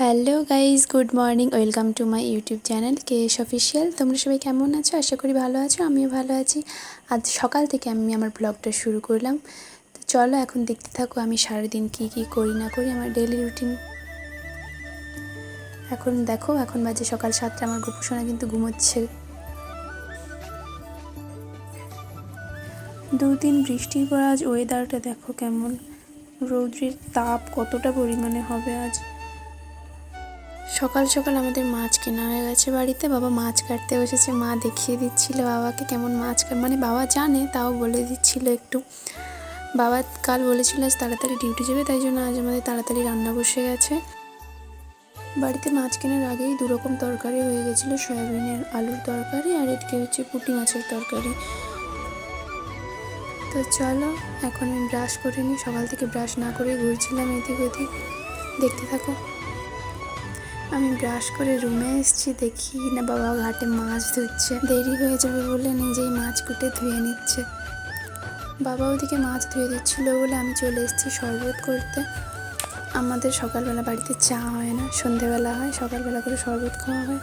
Hello guys good morning, welcome to my YouTube channel K S official তোমরা সবাই কেমন আছো? আশা করি ভালো আছো, আমিও ভালো আছি। আজ সকাল থেকে আমি আমার ব্লগটা শুরু করলাম। তো চলো এখন দেখতে থাকো আমি সারাদিন কী কী করি না করি আমার ডেলি রুটিন এখন দেখো, এখন বাজে সকাল সাতটা, আমার গোপুসোনা কিন্তু ঘুমোচ্ছে। দুদিন বৃষ্টির পর আজ ওয়েদারটা দেখো কেমন। রৌদ্রের তাপ কতটা পরিমাণে হবে আজ। সকাল সকাল আমাদের মাছ কেনা হয়ে গেছে বাড়িতে। বাবা মাছ কাটতে বসেছে। মা দেখিয়ে দিচ্ছিল বাবাকে কেমন মাছ মানে বাবা জানে, তাও বলে দিচ্ছিল একটু। বাবা কাল বলেছিল আজ তাড়াতাড়ি ডিউটি যাবে, তাই জন্য আজ আমাদের তাড়াতাড়ি রান্না বসে গেছে। বাড়িতে মাছ কেনার আগেই দু রকম তরকারি হয়ে গেছিল, সয়াবিনের আলুর তরকারি আর এদিকে হচ্ছে পুঁটি মাছের তরকারি। তো চলো, এখন আমি ব্রাশ করে নিই। সকাল থেকে ব্রাশ না করে ঘুরছিলাম এদিক ওদিক। দেখতে থাকো। আমি ব্রাশ করে রুমে এসেছি, দেখি না বাবা ঘাটে মাছ ধুচ্ছে দেরি হয়ে যাবে বলে নিজেই মাছ কুটে ধুয়ে নিচ্ছে। বাবা ওদিকে মাছ ধুয়ে দিচ্ছিল বলে আমি চলে এসেছি শরবত করতে। আমাদের সকালবেলা বাড়িতে চা হয় না, সন্ধেবেলা হয়, সকালবেলা করে শরবত খাওয়া হয়।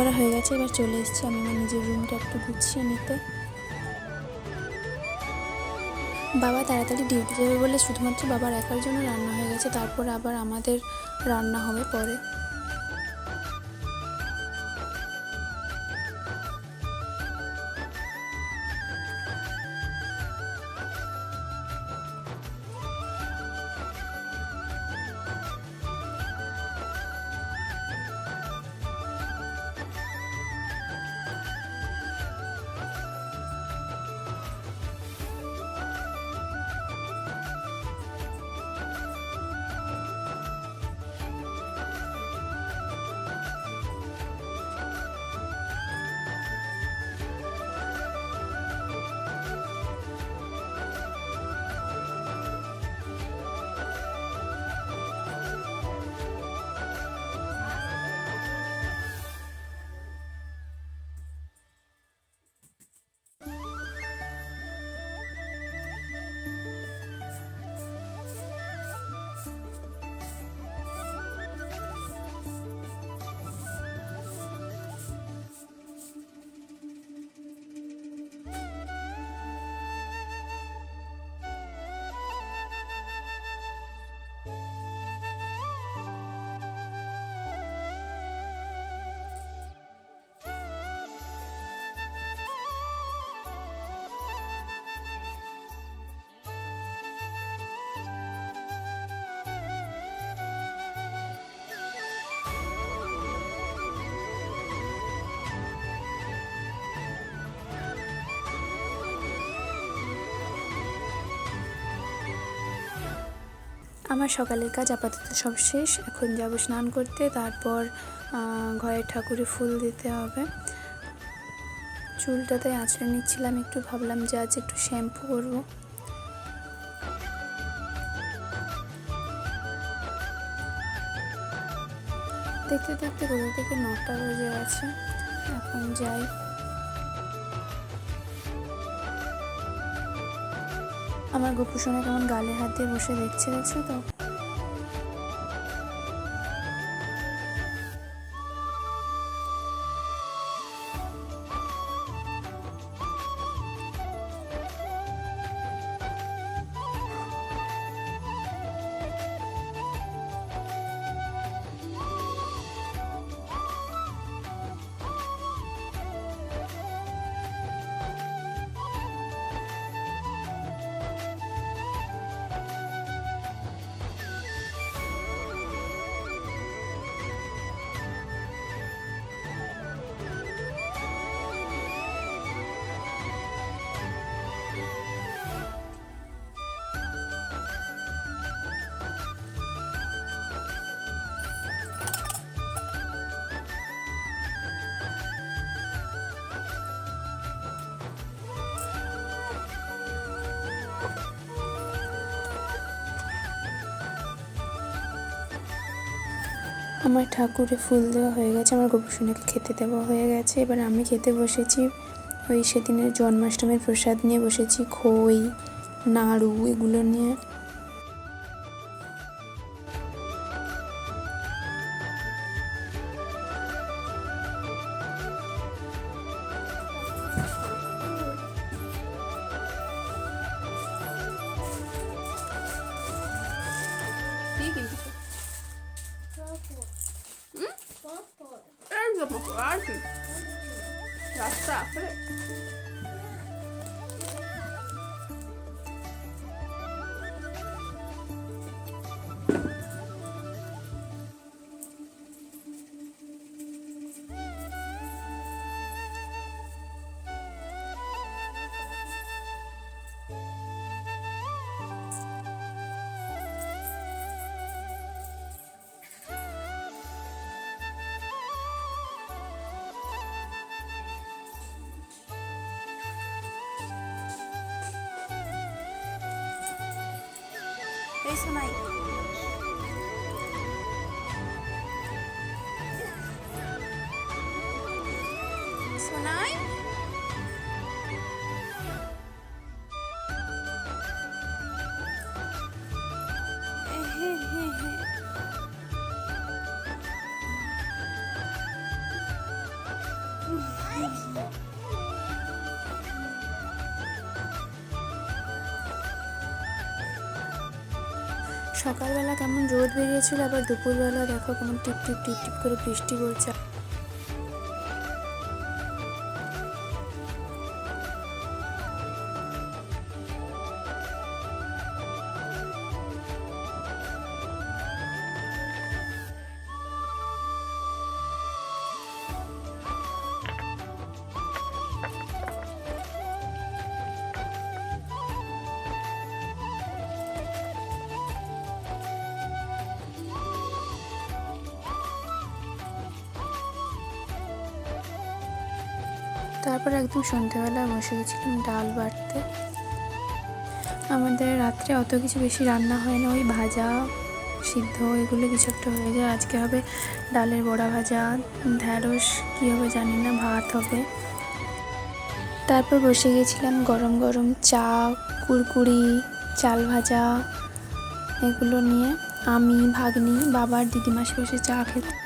করা হয়ে গেছে, এবার চলে এসেছি আমি আমার নিজের রুমটা একটু গুছিয়ে নিতে। বাবা তাড়াতাড়ি ডিউটি যাবে বলে শুধুমাত্র বাবার একার জন্য রান্না হয়ে গেছে, তারপর আবার আমাদের রান্না হবে পরে। আমার সকালের কাজ আপাতত সব শেষ। এখন যাব স্নান করতে, তারপর ঘরের ঠাকুরে ফুল দিতে হবে। চুলটাতে আঁচড়ে নিচ্ছিলাম, একটু ভাবলাম যে আজ একটু শ্যাম্পু করব। দেখতে দেখতে কোথা থেকে নটা বেজে গেছে। এখন যাই। আমার গপু সোনা কেমন গালে হাত দিয়ে বসে দেখছে দেখছ তো? আমার ঠাকুরে ফুল দেওয়া হয়ে গেছে, আমার গোপুসোনাকে খেতে দেওয়া হয়ে গেছে। এবার আমি খেতে বসেছি। ওই সেদিনের জন্মাষ্টমীর প্রসাদ নিয়ে বসেছি, খই, নাড়ু, এগুলো নিয়ে। ペースない。そない？সকালবেলা কেমন রোদ বেরিয়েছিল, আবার দুপুরবেলা দেখো কেমন টিপ টিপ টিপ টিপ করে বৃষ্টি পড়ছে। তারপর একদম সন্ধ্যেবেলা বসে গেছিলাম ডাল বাড়তে। আমাদের রাত্রে অত কিছু বেশি রান্না হয় না, ওই ভাজা, সিদ্ধ, এগুলো কিছু একটা হয়ে যায়। আজকে হবে ডালের বড়া ভাজা, ঢ্যাঁড়স, কী হবে জানি না, ভাত হবে। তারপর বসে গেছিলাম গরম গরম চা, কুরকুরি, চাল ভাজা, এগুলো নিয়ে। আমি, ভাগ্নি বাবার দিদিমাসে বসে চা খেতে।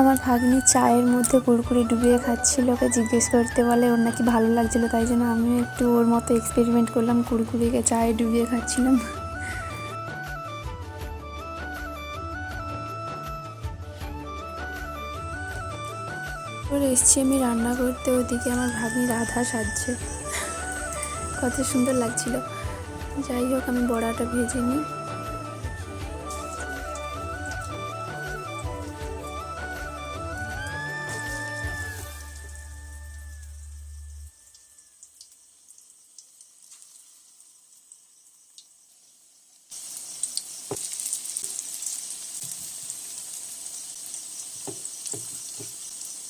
আমার ভাগ্নি চায়ের মধ্যে কুরকুরি ডুবিয়ে খাচ্ছিল। ওকে জিজ্ঞেস করতে বলে, ওর নাকি ভালো লাগছিল, তাই জন্য আমিও একটু ওর মতো এক্সপেরিমেন্ট করলাম, কুরকুরিকে চায়ে ডুবিয়ে খাচ্ছিলাম। ওর এসছি, আমি রান্না করতে, ওদিকে আমার ভাগ্নি রাধা সাজছে। কত সুন্দর লাগছিল। যাই হোক, আমি বড়াটা ভেজে নিই।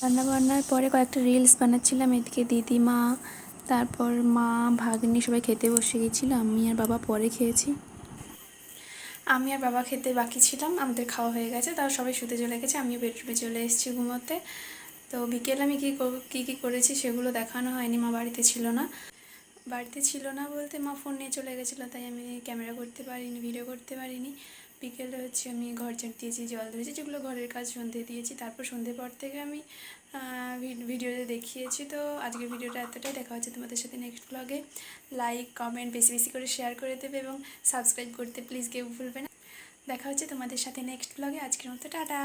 রান্না বান্নার পরে কয়েকটা রিলস বানাচ্ছিলাম, এদিকে দিদিমা, তারপর মা, ভাগ্নি সবাই খেতে বসে গেছিল, আমি আর বাবা পরে খেয়েছি। আমি আর বাবা খেতে বাকি ছিলাম, আমাদের খাওয়া হয়ে গেছে, তাও সবাই শুতে চলে গেছে, আমিও বেডরুমে চলে এসেছি ঘুমোতে। তো বিকেল আমি কী কী কী করেছি সেগুলো দেখানো হয়নি, মা বাড়িতে ছিল না। বাড়িতে ছিল না বলতে মা ফোন নিয়ে চলে গেছিল, তাই আমি ক্যামেরা করতে পারিনি ভিডিও করতে পারিনি। বিকেলে হচ্ছে আমি ঘর ঝাঁট দিয়েছি, জল ধরেছি যেগুলো ঘরের কাজ সন্ধে দিয়েছি। তারপর সন্ধে পর থেকে আমি ভিডিওতে দেখিয়েছি। তো আজকের ভিডিওটা এতটাই। দেখা হচ্ছে তোমাদের সাথে নেক্সট ব্লগে লাইক কমেন্ট বেশি বেশি করে শেয়ার করে দেবে এবং সাবস্ক্রাইব করতে প্লিজ কেউ ভুলবে না। দেখা হচ্ছে তোমাদের সাথে নেক্সট ব্লগে আজকের মতো, টাটা!